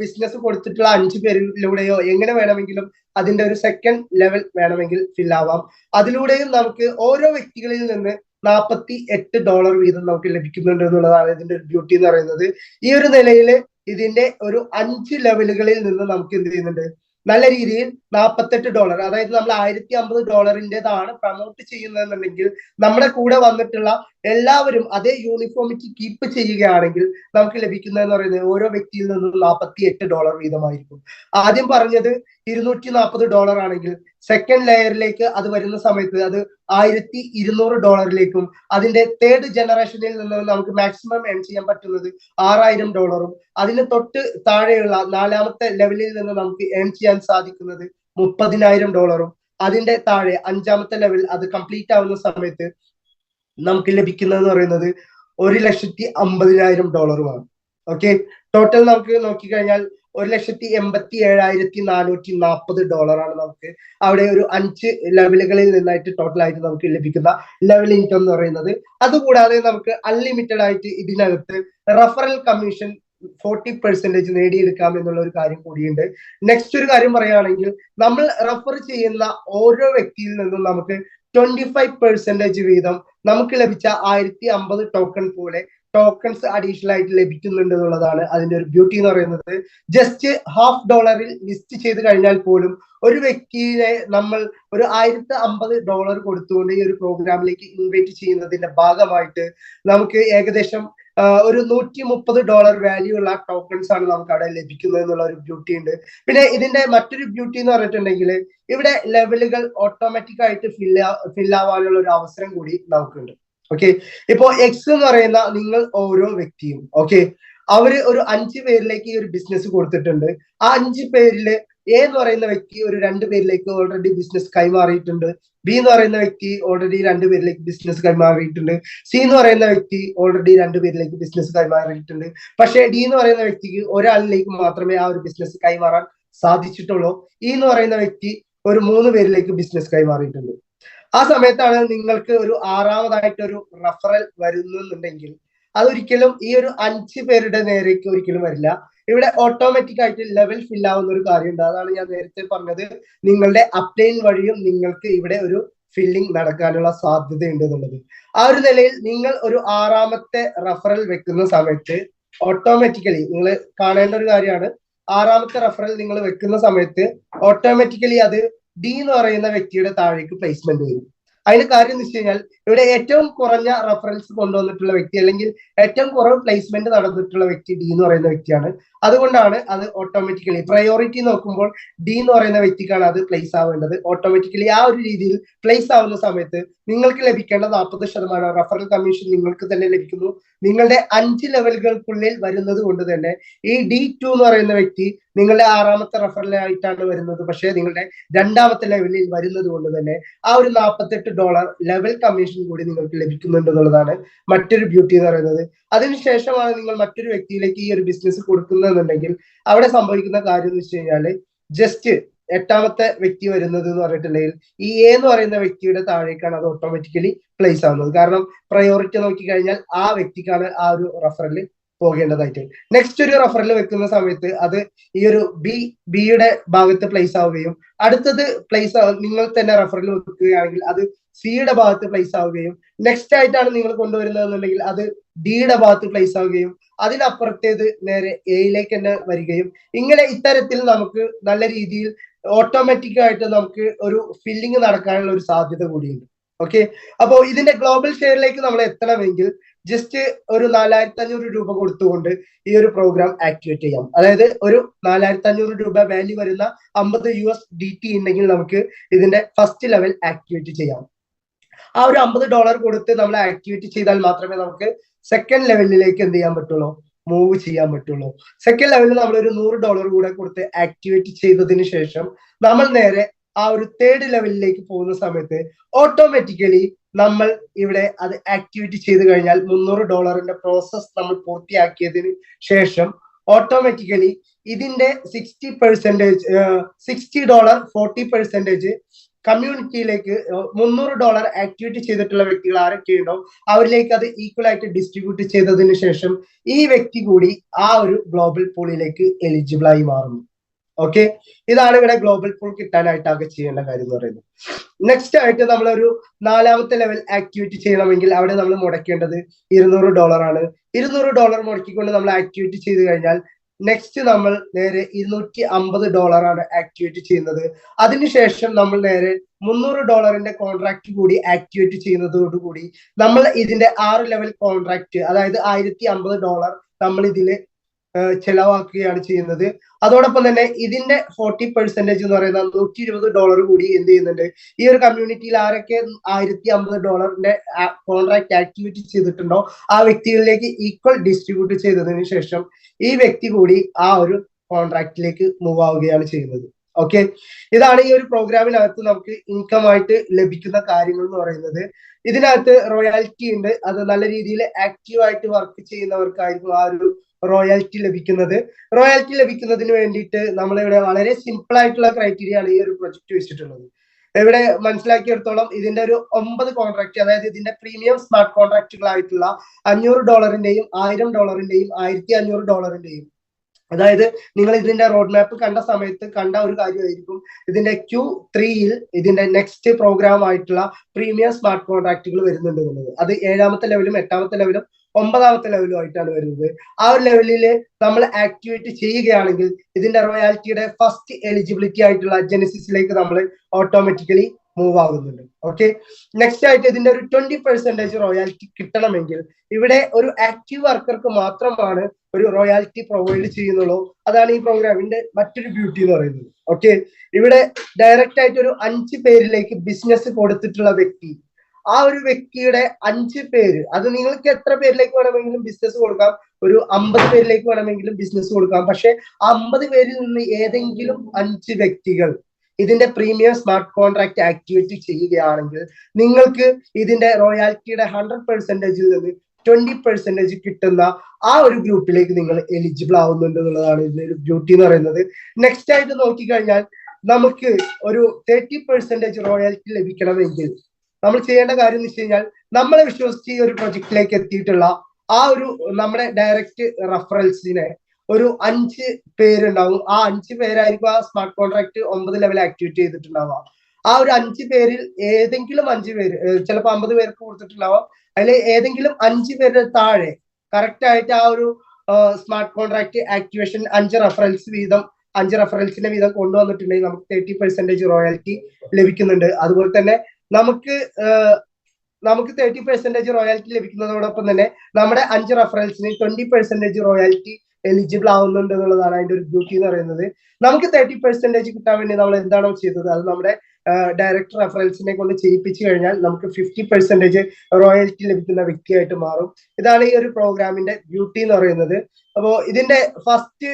ബിസിനസ് കൊടുത്തിട്ടുള്ള അഞ്ചു പേരിലൂടെയോ എങ്ങനെ വേണമെങ്കിലും അതിന്റെ ഒരു സെക്കൻഡ് ലെവൽ വേണമെങ്കിൽ ഫിൽ ആവാം. അതിലൂടെയും നമുക്ക് ഓരോ വ്യക്തികളിൽ നിന്ന് നാൽപ്പത്തി എട്ട് ഡോളർ വീതം നമുക്ക് ലഭിക്കുന്നുണ്ട് എന്നുള്ളതാണ് ഇതിന്റെ ഒരു ബ്യൂട്ടി എന്ന് പറയുന്നത്. ഈ ഒരു നിലയിൽ ഇതിന്റെ ഒരു അഞ്ച് ലെവലുകളിൽ നിന്ന് നമുക്ക് എന്ത് ചെയ്യുന്നുണ്ട്? നല്ല രീതിയിൽ നാൽപ്പത്തെട്ട് ഡോളർ അതായത് നമ്മൾ ആയിരത്തി അമ്പത് ഡോളറിന്റെതാണ് പ്രമോട്ട് ചെയ്യുന്നതെന്നുണ്ടെങ്കിൽ നമ്മുടെ കൂടെ വന്നിട്ടുള്ള എല്ലാവരും അതേ യൂണിഫോമിറ്റി കീപ്പ് ചെയ്യുകയാണെങ്കിൽ നമുക്ക് ലഭിക്കുന്നതെന്ന് പറയുന്നത് ഓരോ വ്യക്തിയിൽ നിന്നും നാൽപ്പത്തി എട്ട് ഡോളർ വീതമായിരിക്കും. ആദ്യം പറഞ്ഞത് ഇരുന്നൂറ്റി നാൽപ്പത് ഡോളർ ആണെങ്കിൽ സെക്കൻഡ് ലെയറിലേക്ക് അത് വരുന്ന സമയത്ത് അത് ആയിരത്തി ഇരുന്നൂറ് ഡോളറിലേക്കും അതിന്റെ തേർഡ് ജനറേഷനിൽ നിന്ന് നമുക്ക് മാക്സിമം എൺ ചെയ്യാൻ പറ്റുന്നത് ആറായിരം ഡോളറും അതിന് തൊട്ട് താഴെയുള്ള നാലാമത്തെ ലെവലിൽ നിന്ന് നമുക്ക് എൺ ചെയ്യാൻ സാധിക്കുന്നത് മുപ്പതിനായിരം ഡോളറും അതിന്റെ താഴെ അഞ്ചാമത്തെ ലെവൽ അത് കംപ്ലീറ്റ് ആവുന്ന സമയത്ത് നമുക്ക് ലഭിക്കുന്നതെന്ന് പറയുന്നത് ഒരു ലക്ഷത്തി അമ്പതിനായിരം ഡോളറുമാണ് ഓക്കെ ടോട്ടൽ നമുക്ക് നോക്കിക്കഴിഞ്ഞാൽ ഒരു ലക്ഷത്തി എൺപത്തി ഏഴായിരത്തി നാനൂറ്റി നാൽപ്പത് ഡോളറാണ് നമുക്ക് അവിടെ ഒരു അഞ്ച് ലെവലുകളിൽ നിന്നായിട്ട് ടോട്ടൽ ആയിട്ട് നമുക്ക് ലഭിക്കുന്ന ലെവൽ ഇൻകം എന്ന് പറയുന്നത്. അതുകൂടാതെ നമുക്ക് അൺലിമിറ്റഡ് ആയിട്ട് ഇതിനകത്ത് റഫറൽ കമ്മീഷൻ ഫോർട്ടി പെർസെന്റേജ് നേടിയെടുക്കാം എന്നുള്ള ഒരു കാര്യം കൂടിയുണ്ട്. നെക്സ്റ്റ് ഒരു കാര്യം പറയുകയാണെങ്കിൽ നമ്മൾ റഫർ ചെയ്യുന്ന ഓരോ വ്യക്തിയിൽ നിന്നും നമുക്ക് ട്വന്റി ഫൈവ് പെർസെന്റേജ് വീതം നമുക്ക് ലഭിച്ച ആയിരത്തി അമ്പത് ടോക്കൺ പോലെ ടോക്കൺസ് അഡീഷണൽ ആയിട്ട് ലഭിക്കുന്നുണ്ട് എന്നുള്ളതാണ് അതിന്റെ ഒരു ബ്യൂട്ടി എന്ന് പറയുന്നത്. ജസ്റ്റ് ഹാഫ് ഡോളറിൽ ലിസ്റ്റ് ചെയ്ത് കഴിഞ്ഞാൽ പോലും ഒരു വ്യക്തിയെ നമ്മൾ ഒരു ആയിരത്തി അമ്പത് ഡോളർ കൊടുത്തുകൊണ്ട് ഈ ഒരു പ്രോഗ്രാമിലേക്ക് ഇൻവൈറ്റ് ചെയ്യുന്നതിന്റെ ഭാഗമായിട്ട് നമുക്ക് ഏകദേശം ഒരു നൂറ്റി മുപ്പത് ഡോളർ വാല്യൂ ഉള്ള ടോക്കൺസ് ആണ് നമുക്ക് അവിടെ ലഭിക്കുന്നത് എന്നുള്ള ഒരു ബ്യൂട്ടി ഉണ്ട്. പിന്നെ ഇതിന്റെ മറ്റൊരു ബ്യൂട്ടി എന്ന് പറഞ്ഞിട്ടുണ്ടെങ്കിൽ ഇവിടെ ലെവലുകൾ ഓട്ടോമാറ്റിക് ആയിട്ട് ഫില്ല് ഫില്ല് ആവാനുള്ള ഒരു അവസരം കൂടി നമുക്കുണ്ട്. ഓക്കെ ഇപ്പോ എക്സ് എന്ന് പറയുന്ന നിങ്ങൾ ഓരോ വ്യക്തിയും ഓക്കെ അവർ ഒരു അഞ്ച് പേരിലേക്ക് ഈ ഒരു ബിസിനസ് കൊടുത്തിട്ടുണ്ട്. ആ അഞ്ച് പേരിൽ എ എന്ന് പറയുന്ന വ്യക്തി ഒരു രണ്ട് പേരിലേക്ക് ഓൾറെഡി ബിസിനസ് കൈമാറിയിട്ടുണ്ട്. ബി എന്ന് പറയുന്ന വ്യക്തി ഓൾറെഡി രണ്ട് പേരിലേക്ക് ബിസിനസ് കൈമാറിയിട്ടുണ്ട്. സി എന്ന് പറയുന്ന വ്യക്തി ഓൾറെഡി രണ്ട് പേരിലേക്ക് ബിസിനസ് കൈമാറിയിട്ടുണ്ട്. പക്ഷേ ഡി എന്ന് പറയുന്ന വ്യക്തിക്ക് ഒരാളിലേക്ക് മാത്രമേ ആ ഒരു ബിസിനസ് കൈമാറാൻ സാധിച്ചിട്ടുള്ളൂ. ഇ എന്ന് പറയുന്ന വ്യക്തി ഒരു മൂന്ന് പേരിലേക്ക് ബിസിനസ് കൈമാറിയിട്ടുണ്ട്. ആ സമയത്താണ് നിങ്ങൾക്ക് ഒരു ആറാമതായിട്ട് ഒരു റഫറൽ വരുന്നുണ്ടെങ്കിൽ അതൊരിക്കലും ഈ ഒരു അഞ്ച് പേരുടെ നേരേക്ക് ഒരിക്കലും വരില്ല. ഇവിടെ ഓട്ടോമാറ്റിക് ആയിട്ട് ലെവൽ ഫിൽ ആവുന്ന ഒരു കാര്യമുണ്ട്. അതാണ് ഞാൻ നേരത്തെ പറഞ്ഞത്. നിങ്ങളുടെ അപ്ലൈൻ വഴിയും നിങ്ങൾക്ക് ഇവിടെ ഒരു ഫില്ലിംഗ് നടക്കാനുള്ള സാധ്യതയുണ്ട് എന്നുള്ളത്. ആ ഒരു നിലയിൽ നിങ്ങൾ ഒരു ആറാമത്തെ റഫറൽ വെക്കുന്ന സമയത്ത് ഓട്ടോമാറ്റിക്കലി നിങ്ങൾ കാണേണ്ട ഒരു കാര്യമാണ്. ആറാമത്തെ റഫറൽ നിങ്ങൾ വെക്കുന്ന സമയത്ത് ഓട്ടോമാറ്റിക്കലി അത് ഡി എന്ന് പറയുന്ന വ്യക്തിയുടെ താഴേക്ക് പ്ലേസ്മെന്റ് വരും. അതിന് കാര്യം എന്ന് വെച്ച് കഴിഞ്ഞാൽ ഇവിടെ ഏറ്റവും കുറഞ്ഞ റെഫറൻസ് കൊണ്ടുവന്നിട്ടുള്ള വ്യക്തി അല്ലെങ്കിൽ ഏറ്റവും കുറവ് പ്ലേസ്മെന്റ് നടന്നിട്ടുള്ള വ്യക്തി ഡി എന്ന് പറയുന്ന വ്യക്തിയാണ്. അതുകൊണ്ടാണ് അത് ഓട്ടോമാറ്റിക്കലി പ്രയോറിറ്റി നോക്കുമ്പോൾ ഡി എന്ന് പറയുന്ന വ്യക്തിക്കാണ് അത് പ്ലേസ് ആവേണ്ടത്. ഓട്ടോമാറ്റിക്കലി ആ ഒരു രീതിയിൽ പ്ലേസ് ആവുന്ന സമയത്ത് നിങ്ങൾക്ക് ലഭിക്കേണ്ട നാൽപ്പത് ശതമാനം റഫറൽ കമ്മീഷൻ നിങ്ങൾക്ക് തന്നെ ലഭിക്കുന്നു. നിങ്ങളുടെ അഞ്ച് ലെവലുകൾക്കുള്ളിൽ വരുന്നത് കൊണ്ട് തന്നെ ഈ ഡി ടു എന്ന് പറയുന്ന വ്യക്തി നിങ്ങളുടെ ആറാമത്തെ റഫറലായിട്ടാണ് വരുന്നത്. പക്ഷേ നിങ്ങളുടെ രണ്ടാമത്തെ ലെവലിൽ വരുന്നത് കൊണ്ട് തന്നെ ആ ഒരു നാൽപ്പത്തെട്ട് ഡോളർ ലെവൽ കമ്മീഷൻ കൂടി നിങ്ങൾക്ക് ലഭിക്കുന്നുണ്ട് എന്നുള്ളതാണ് മറ്റൊരു ബ്യൂട്ടി എന്ന് പറയുന്നത്. അതിനുശേഷമാണ് നിങ്ങൾ മറ്റൊരു വ്യക്തിയിലേക്ക് ഈ ഒരു ബിസിനസ് കൊടുക്കുന്നതെന്നുണ്ടെങ്കിൽ അവിടെ സംഭവിക്കുന്ന കാര്യം എന്ന് വെച്ച് കഴിഞ്ഞാൽ ജസ്റ്റ് എട്ടാമത്തെ വ്യക്തി വരുന്നത് എന്ന് പറഞ്ഞിട്ടുണ്ടെങ്കിൽ ഈ എ എന്ന് പറയുന്ന വ്യക്തിയുടെ താഴേക്കാണ് അത് ഓട്ടോമാറ്റിക്കലി പ്ലേസ് ആവുന്നത്. കാരണം പ്രയോറിറ്റി നോക്കി കഴിഞ്ഞാൽ ആ വ്യക്തിക്കാണ് ആ ഒരു റഫറൽ പോകേണ്ടതായിട്ട്. നെക്സ്റ്റ് ഒരു റഫറൽ വെക്കുന്ന സമയത്ത് അത് ഈ ഒരു ബി ബിയുടെ ഭാഗത്ത് പ്ലേസ് ആവുകയും അടുത്തത് പ്ലേസ് നിങ്ങൾ തന്നെ റഫറൽ വെക്കുകയാണെങ്കിൽ അത് സിയുടെ ഭാഗത്ത് പ്ലേസ് ആവുകയും നെക്സ്റ്റ് ആയിട്ടാണ് നിങ്ങൾ കൊണ്ടുവരുന്നതെന്നുണ്ടെങ്കിൽ അത് ഡിയുടെ ഭാഗത്ത് പ്ലേസ് ആവുകയും അതിനപ്പുറത്തേത് നേരെ എയിലേക്ക് തന്നെ വരികയും ഇങ്ങനെ ഇത്തരത്തിൽ നമുക്ക് നല്ല രീതിയിൽ ഓട്ടോമാറ്റിക് ആയിട്ട് നമുക്ക് ഒരു ഫില്ലിംഗ് നടക്കാനുള്ള ഒരു സാധ്യത കൂടിയുണ്ട്. ഓക്കെ അപ്പോൾ ഇതിന്റെ ഗ്ലോബൽ ഷെയറിലേക്ക് നമ്മൾ എത്തണമെങ്കിൽ ജസ്റ്റ് ഒരു നാലായിരത്തി അഞ്ഞൂറ് രൂപ കൊടുത്തുകൊണ്ട് ഈ ഒരു പ്രോഗ്രാം ആക്ടിവേറ്റ് ചെയ്യാം. അതായത് ഒരു നാലായിരത്തി അഞ്ഞൂറ് രൂപ വാല്യൂ വരുന്ന അമ്പത് യു എസ് ഡി ടി ഉണ്ടെങ്കിൽ നമുക്ക് ഇതിന്റെ ഫസ്റ്റ് ലെവൽ ആക്ടിവേറ്റ് ചെയ്യാം. ആ ഒരു അമ്പത് ഡോളർ കൊടുത്ത് നമ്മൾ ആക്ടിവേറ്റ് ചെയ്താൽ മാത്രമേ നമുക്ക് സെക്കൻഡ് ലെവലിലേക്ക് എന്ത് ചെയ്യാൻ പറ്റുള്ളൂ? മൂവ് ചെയ്യാൻ പറ്റുള്ളൂ. സെക്കൻഡ് ലെവലിൽ നമ്മൾ ഒരു നൂറ് ഡോളർ കൂടെ കൊടുത്ത് ആക്ടിവേറ്റ് ചെയ്തതിന് ശേഷം നമ്മൾ നേരെ ആ ഒരു തേർഡ് ലെവലിലേക്ക് പോകുന്ന സമയത്ത് ഓട്ടോമാറ്റിക്കലി നമ്മൾ ഇവിടെ അത് ആക്ടിവേറ്റ് ചെയ്ത് കഴിഞ്ഞാൽ മുന്നൂറ് ഡോളറിന്റെ പ്രോസസ് നമ്മൾ പൂർത്തിയാക്കിയതിന് ശേഷം ഓട്ടോമാറ്റിക്കലി ഇതിന്റെ sixty percentage sixty dollar forty percentage കമ്മ്യൂണിറ്റിയിലേക്ക് മുന്നൂറ് ഡോളർ ആക്ടിവിറ്റി ചെയ്തിട്ടുള്ള വ്യക്തികൾ ആരൊക്കെയുണ്ടോ അവരിലേക്ക് അത് ഈക്വൽ ആയിട്ട് ഡിസ്ട്രിബ്യൂട്ട് ചെയ്തതിന് ശേഷം ഈ വ്യക്തി കൂടി ആ ഒരു ഗ്ലോബൽ പൂളിലേക്ക് എലിജിബിൾ ആയി മാറുന്നു. ഓക്കെ ഇതാണ് ഇവിടെ ഗ്ലോബൽ പൂൾ കിട്ടാനായിട്ട് ആകെ ചെയ്യേണ്ട കാര്യം എന്ന് പറയുന്നത്. നെക്സ്റ്റ് ആയിട്ട് നമ്മളൊരു നാലാമത്തെ ലെവൽ ആക്ടിവിറ്റി ചെയ്യണമെങ്കിൽ അവിടെ നമ്മൾ മുടക്കേണ്ടത് ഇരുന്നൂറ് ഡോളർ ആണ്. ഇരുന്നൂറ് ഡോളർ മുടക്കിക്കൊണ്ട് നമ്മൾ ആക്ടിവിറ്റി ചെയ്ത് കഴിഞ്ഞാൽ നെക്സ്റ്റ് നമ്മൾ നേരെ ഇരുന്നൂറ്റി അമ്പത് ആണ് ആക്ടിവേറ്റ് ചെയ്യുന്നത്. അതിനുശേഷം നമ്മൾ നേരെ മുന്നൂറ് ഡോളറിന്റെ കോൺട്രാക്ട് കൂടി ആക്ടിവേറ്റ് ചെയ്യുന്നതോടുകൂടി നമ്മൾ ഇതിന്റെ ആറ് ലെവൽ കോൺട്രാക്ട് അതായത് ആയിരത്തി അമ്പത് ഡോളർ നമ്മൾ ഇതിൽ ചെലവാക്കുകയാണ് ചെയ്യുന്നത്. അതോടൊപ്പം തന്നെ ഇതിന്റെ ഫോർട്ടി പെർസെന്റേജ് എന്ന് പറയുന്ന നൂറ്റി ഇരുപത് ഡോളർ കൂടി എന്ത് ചെയ്യുന്നുണ്ട്. ഈ ഒരു കമ്മ്യൂണിറ്റിയിൽ ആരൊക്കെ ആയിരത്തി അമ്പത് ഡോളറിന്റെ കോൺട്രാക്ട് ആക്ടിവിറ്റി ചെയ്തിട്ടുണ്ടോ ആ വ്യക്തികളിലേക്ക് ഈക്വൽ ഡിസ്ട്രിബ്യൂട്ട് ചെയ്തതിന് ശേഷം ഈ വ്യക്തി കൂടി ആ ഒരു കോൺട്രാക്റ്റിലേക്ക് മൂവ് ആവുകയാണ് ചെയ്യുന്നത്. ഓക്കെ ഇതാണ് ഈ ഒരു പ്രോഗ്രാമിനകത്ത് നമുക്ക് ഇൻകം ആയിട്ട് ലഭിക്കുന്ന കാര്യങ്ങൾ എന്ന് പറയുന്നത്. ഇതിനകത്ത് റോയാലിറ്റി ഉണ്ട്. അത് നല്ല രീതിയിൽ ആക്റ്റീവ് ആയിട്ട് വർക്ക് ചെയ്യുന്നവർക്കായിരിക്കും ആ ഒരു റോയാലിറ്റി ലഭിക്കുന്നത്. റോയാലിറ്റി ലഭിക്കുന്നതിന് വേണ്ടിയിട്ട് നമ്മളിവിടെ വളരെ സിമ്പിൾ ആയിട്ടുള്ള ക്രൈറ്റീരിയ ആണ് ഈ ഒരു പ്രൊജക്ട് വെച്ചിട്ടുള്ളത്. ഇവിടെ മനസ്സിലാക്കിയെടുത്തോളം ഇതിന്റെ ഒരു ഒമ്പത് കോൺട്രാക്ട് അതായത് ഇതിന്റെ പ്രീമിയം സ്മാർട്ട് കോൺട്രാക്റ്റുകളായിട്ടുള്ള അഞ്ഞൂറ് ഡോളറിന്റെയും ആയിരം ഡോളറിന്റെയും ആയിരത്തി അഞ്ഞൂറ് ഡോളറിന്റെയും അതായത് നിങ്ങൾ ഇതിന്റെ റോഡ് മാപ്പ് കണ്ട സമയത്ത് കണ്ട ഒരു കാര്യമായിരിക്കും. ഇതിന്റെ ക്യൂ ത്രീയിൽ ഇതിന്റെ നെക്സ്റ്റ് പ്രോഗ്രാം ആയിട്ടുള്ള പ്രീമിയം സ്മാർട്ട് കോൺട്രാക്റ്റുകൾ വരുന്നുണ്ട് എന്നുള്ളത്. അത് ഏഴാമത്തെ ലെവലും എട്ടാമത്തെ ലെവലും ഒമ്പതാമത്തെ ലെവലും ആയിട്ടാണ് വരുന്നത്. ആ ഒരു ലെവലിൽ നമ്മൾ ആക്ടിവേറ്റ് ചെയ്യുകയാണെങ്കിൽ ഇതിന്റെ റോയാലിറ്റിയുടെ ഫസ്റ്റ് എലിജിബിലിറ്റി ആയിട്ടുള്ള ജെനസിസിലേക്ക് നമ്മൾ ഓട്ടോമാറ്റിക്കലി മൂവ് ആകുന്നുണ്ട്. ഓക്കെ നെക്സ്റ്റ് ആയിട്ട് ഇതിന്റെ ഒരു ട്വന്റി പെർസെന്റേജ് റോയാലിറ്റി കിട്ടണമെങ്കിൽ ഇവിടെ ഒരു ആക്റ്റീവ് വർക്കർക്ക് മാത്രമാണ് ഒരു റോയാലിറ്റി പ്രൊവൈഡ് ചെയ്യുന്നുള്ളൂ. അതാണ് ഈ പ്രോഗ്രാമിന്റെ മറ്റൊരു ബ്യൂട്ടി എന്ന് പറയുന്നത്. ഓക്കെ ഇവിടെ ഡയറക്റ്റ് ആയിട്ട് ഒരു അഞ്ച് പേരിലേക്ക് ബിസിനസ് കൊടുത്തിട്ടുള്ള വ്യക്തി. ആ ഒരു വ്യക്തിയുടെ അഞ്ച് പേര് അത് നിങ്ങൾക്ക് എത്ര പേരിലേക്ക് വേണമെങ്കിലും ബിസിനസ് കൊടുക്കാം? ഒരു അമ്പത് പേരിലേക്ക് വേണമെങ്കിലും ബിസിനസ് കൊടുക്കാം. പക്ഷെ ആ അമ്പത് പേരിൽ നിന്ന് ഏതെങ്കിലും അഞ്ച് വ്യക്തികൾ ഇതിന്റെ പ്രീമിയം സ്മാർട്ട് കോൺട്രാക്ട് ആക്ടിവേറ്റ് ചെയ്യുകയാണെങ്കിൽ നിങ്ങൾക്ക് ഇതിന്റെ റോയാലിറ്റിയുടെ ഹൺഡ്രഡ് പെർസെന്റേജിൽ നിന്ന് ട്വന്റി പെർസെന്റേജ് കിട്ടുന്ന ആ ഒരു ഗ്രൂപ്പിലേക്ക് നിങ്ങൾ എലിജിബിൾ ആവുന്നുണ്ട് എന്നുള്ളതാണ് ഇതിന്റെ ഒരു ബ്യൂട്ടി എന്ന് പറയുന്നത്. നെക്സ്റ്റ് ആയിട്ട് നോക്കിക്കഴിഞ്ഞാൽ നമുക്ക് ഒരു തേർട്ടി പെർസെന്റേജ് റോയാലിറ്റി ലഭിക്കണമെങ്കിൽ നമ്മൾ ചെയ്യേണ്ട കാര്യം എന്ന് വെച്ച് കഴിഞ്ഞാൽ നമ്മളെ വിശ്വസിച്ച് ഈ ഒരു പ്രൊജക്റ്റിലേക്ക് എത്തിയിട്ടുള്ള ആ ഒരു നമ്മുടെ ഡയറക്റ്റ് റഫറൻസിനെ ഒരു അഞ്ച് പേരുണ്ടാവും. ആ അഞ്ച് പേരായിരിക്കും ആ സ്മാർട്ട് കോൺട്രാക്ട് ഒമ്പത് ലെവൽ ആക്ടിവേറ്റ് ചെയ്തിട്ടുണ്ടാവുക. ആ ഒരു അഞ്ച് പേരിൽ ഏതെങ്കിലും അഞ്ച് പേര് ചിലപ്പോൾ അമ്പത് പേർക്ക് കൊടുത്തിട്ടുണ്ടാവാം. അതിൽ ഏതെങ്കിലും അഞ്ച് പേരുടെ താഴെ കറക്റ്റ് ആയിട്ട് ആ ഒരു സ്മാർട്ട് കോൺട്രാക്ട് ആക്ടിവേഷൻ അഞ്ച് റെഫറൻസ് വീതം അഞ്ച് റെഫറൻസിന്റെ വീതം കൊണ്ടുവന്നിട്ടുണ്ടെങ്കിൽ നമുക്ക് തേർട്ടി പെർസെന്റേജ് റോയാലിറ്റി ലഭിക്കുന്നുണ്ട്. അതുപോലെ തന്നെ നമുക്ക് നമുക്ക് തേർട്ടി പെർസെന്റേജ് റോയാലിറ്റി ലഭിക്കുന്നതോടൊപ്പം തന്നെ നമ്മുടെ അഞ്ച് റെഫറൻസിന് ട്വന്റി പെർസെന്റേജ് റോയാലിറ്റി എലിജിബിൾ ആവുന്നുണ്ട് എന്നുള്ളതാണ് അതിന്റെ ഒരു ബ്യൂട്ടി എന്ന് പറയുന്നത്. നമുക്ക് തേർട്ടി പെർസെന്റേജ് കിട്ടാൻ വേണ്ടി നമ്മൾ എന്താണോ ചെയ്തത്? അത് നമ്മുടെ ഡയറക്ടർ റെഫറൻസിനെ കൊണ്ട് ചെയ്യിപ്പിച്ചു കഴിഞ്ഞാൽ നമുക്ക് ഫിഫ്റ്റി പെർസെന്റേജ് റോയൽറ്റി ലഭിക്കുന്ന വ്യക്തിയായിട്ട് മാറും. ഇതാണ് ഈ ഒരു പ്രോഗ്രാമിന്റെ ബ്യൂട്ടി എന്ന് പറയുന്നത്. അപ്പോൾ ഇതിന്റെ ഫസ്റ്റ്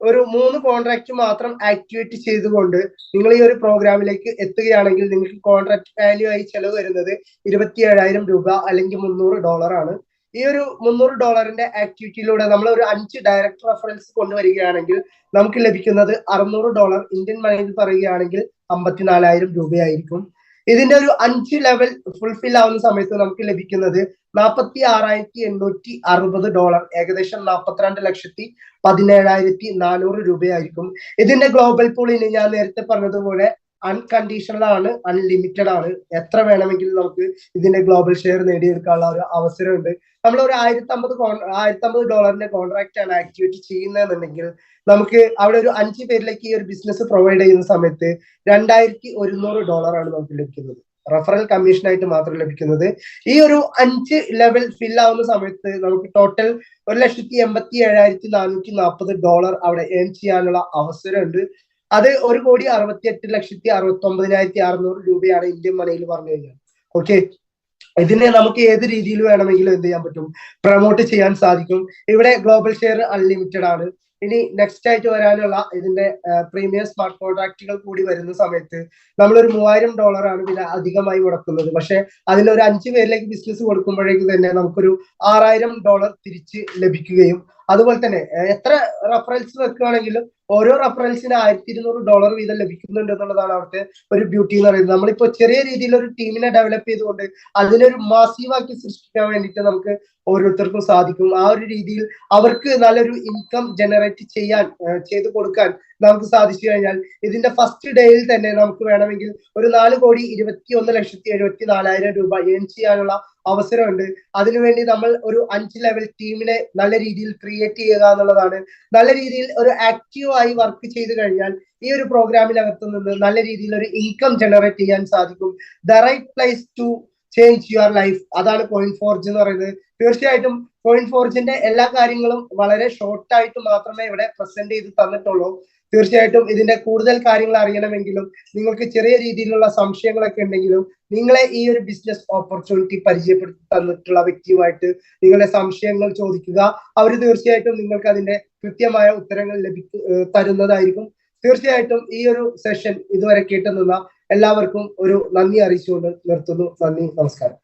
ഒരു മൂന്ന് കോൺട്രാക്ട് മാത്രം ആക്ടിവേറ്റ് ചെയ്തുകൊണ്ട് നിങ്ങൾ ഈ ഒരു പ്രോഗ്രാമിലേക്ക് എത്തുകയാണെങ്കിൽ നിങ്ങൾക്ക് കോൺട്രാക്ട് വാല്യൂ ആയി ചെലവ് വരുന്നത് ഇരുപത്തി ഏഴായിരം രൂപ അല്ലെങ്കിൽ മുന്നൂറ് ഡോളർ ആണ്. ഈ ഒരു മുന്നൂറ് ഡോളറിന്റെ ആക്ടിവിറ്റിയിലൂടെ നമ്മൾ ഒരു അഞ്ച് ഡയറക്ട് റെഫറൻസ് കൊണ്ടുവരികയാണെങ്കിൽ നമുക്ക് ലഭിക്കുന്നത് അറുന്നൂറ് ഡോളർ ഇന്ത്യൻ മണിയിൽ പറയുകയാണെങ്കിൽ അമ്പത്തിനാലായിരം രൂപയായിരിക്കും. ഇതിന്റെ ഒരു അഞ്ച് ലെവൽ ഫുൾഫിൽ ആവുന്ന സമയത്ത് നമുക്ക് ലഭിക്കുന്നത് നാൽപ്പത്തി ആറായിരത്തി എണ്ണൂറ്റി അറുപത് ഡോളർ ഏകദേശം നാൽപ്പത്തിരണ്ട് ലക്ഷത്തി പതിനേഴായിരത്തി നാനൂറ് രൂപയായിരിക്കും. ഇതിന്റെ ഗ്ലോബൽ പൂളിന് ഞാൻ നേരത്തെ പറഞ്ഞതുപോലെ അൺകണ്ടീഷണൽ ആണ് അൺലിമിറ്റഡ് ആണ്. എത്ര വേണമെങ്കിലും നമുക്ക് ഇതിന്റെ ഗ്ലോബൽ ഷെയർ നേടിയെടുക്കാനുള്ള ഒരു അവസരമുണ്ട്. നമ്മൾ ഒരു ആയിരത്തി അമ്പത് ആയിരത്തി അമ്പത് ഡോളറിന്റെ കോൺട്രാക്റ്റ് ആണ് ആക്ടിവേറ്റ് ചെയ്യുന്നതെന്നുണ്ടെങ്കിൽ നമുക്ക് അവിടെ ഒരു അഞ്ച് പേരിലേക്ക് ഈ ഒരു ബിസിനസ് പ്രൊവൈഡ് ചെയ്യുന്ന സമയത്ത് രണ്ടായിരത്തി ഒരുന്നൂറ് ആണ് നമുക്ക് ലഭിക്കുന്നത്. റഫറൽ കമ്മീഷൻ ആയിട്ട് മാത്രം ലഭിക്കുന്നത്. ഈ ഒരു അഞ്ച് ലെവൽ ഫിൽ ആവുന്ന സമയത്ത് നമുക്ക് ടോട്ടൽ ഒരു ലക്ഷത്തി എൺപത്തി ഏഴായിരത്തി നാനൂറ്റി നാൽപ്പത് ഡോളർ അവിടെ ഏൺ ചെയ്യാനുള്ള അവസരമുണ്ട്. അത് ഒരു കോടി അറുപത്തി എട്ട് ലക്ഷത്തി അറുപത്തി ഒമ്പതിനായിരത്തി അറുന്നൂറ് രൂപയാണ് ഇന്ത്യൻ മണിയിൽ പറഞ്ഞു കഴിഞ്ഞാൽ ഓക്കെ ഇതിനെ നമുക്ക് ഏത് രീതിയിൽ വേണമെങ്കിലും എന്ത് ചെയ്യാൻ പറ്റും? പ്രൊമോട്ട് ചെയ്യാൻ സാധിക്കും. ഇവിടെ ഗ്ലോബൽ ഷെയർ അൺലിമിറ്റഡ് ആണ്. ഇനി നെക്സ്റ്റ് ആയിട്ട് വരാനുള്ള ഇതിന്റെ പ്രീമിയം സ്മാർട്ട് കോൺട്രാക്റ്റുകൾ കൂടി വരുന്ന സമയത്ത് നമ്മളൊരു മൂവായിരം ഡോളറാണ് വില അധികമായി മുടക്കുന്നത്. പക്ഷെ അതിലൊരു അഞ്ച് പേരിലേക്ക് ബിസിനസ് കൊടുക്കുമ്പോഴേക്ക് തന്നെ നമുക്കൊരു ആറായിരം ഡോളർ തിരിച്ച് ലഭിക്കുകയും അതുപോലെ തന്നെ എത്ര റഫറൻസ് വെക്കുകയാണെങ്കിലും ഓരോ റഫറൻസിന് ആയിരത്തി ഇരുന്നൂറ് ഡോളർ വീതം ലഭിക്കുന്നുണ്ട് എന്നുള്ളതാണ് അവിടുത്തെ ഒരു ബ്യൂട്ടി എന്ന് പറയുന്നത്. നമ്മളിപ്പോ ചെറിയ രീതിയിൽ ഒരു ടീമിനെ ഡെവലപ്പ് ചെയ്തുകൊണ്ട് അതിനൊരു മാസീവാക്കി സൃഷ്ടിക്കാൻ വേണ്ടിയിട്ട് നമുക്ക് ഓരോരുത്തർക്കും സാധിക്കും. ആ ഒരു രീതിയിൽ അവർക്ക് നല്ലൊരു ഇൻകം ജനറേറ്റ് ചെയ്യാൻ ചെയ്തു കൊടുക്കാൻ നമുക്ക് സാധിച്ചു കഴിഞ്ഞാൽ ഇതിന്റെ ഫസ്റ്റ് ഡേയിൽ തന്നെ നമുക്ക് വേണമെങ്കിൽ ഒരു നാല് കോടി ഇരുപത്തി ഒന്ന് ലക്ഷത്തി എഴുപത്തി നാലായിരം രൂപ ഏൺ ചെയ്യാനുള്ള അവസരമുണ്ട്. അതിനുവേണ്ടി നമ്മൾ ഒരു അഞ്ച് ലെവൽ ടീമിനെ നല്ല രീതിയിൽ ക്രിയേറ്റ് ചെയ്യുക എന്നുള്ളതാണ്. നല്ല രീതിയിൽ ഒരു ആക്റ്റീവ് ആയി വർക്ക് ചെയ്തു കഴിഞ്ഞാൽ ഈ ഒരു പ്രോഗ്രാമിനകത്ത് നിന്ന് നല്ല രീതിയിൽ ഒരു ഇൻകം ജനറേറ്റ് ചെയ്യാൻ സാധിക്കും. The right place to change your life അതാണ് കോയിൻ ഫോർജ് എന്ന് പറയുന്നത്. തീർച്ചയായിട്ടും കോയിൻ ഫോർജിന്റെ എല്ലാ കാര്യങ്ങളും വളരെ ഷോർട്ട് ആയിട്ട് മാത്രമേ ഇവിടെ പ്രസന്റ് ചെയ്ത് തന്നിട്ടുള്ളൂ. തീർച്ചയായിട്ടും ഇതിന്റെ കൂടുതൽ കാര്യങ്ങൾ അറിയണമെങ്കിലും നിങ്ങൾക്ക് ചെറിയ രീതിയിലുള്ള സംശയങ്ങളൊക്കെ ഉണ്ടെങ്കിലും നിങ്ങളെ ഈ ഒരു ബിസിനസ് ഓപ്പർച്യൂണിറ്റി പരിചയപ്പെടുത്തി തന്നിട്ടുള്ള വ്യക്തിയുമായിട്ട് നിങ്ങളുടെ സംശയങ്ങൾ ചോദിക്കുക. അവർ തീർച്ചയായിട്ടും നിങ്ങൾക്ക് അതിന്റെ കൃത്യമായ ഉത്തരങ്ങൾ ലഭിക്കു തരുന്നതായിരിക്കും. തീർച്ചയായിട്ടും ഈ ഒരു സെഷൻ ഇതുവരെ കേട്ടുനിന്ന എല്ലാവർക്കും ഒരു നന്ദി അറിയിച്ചുകൊണ്ട് നിർത്തുന്നു. നന്ദി നമസ്കാരം.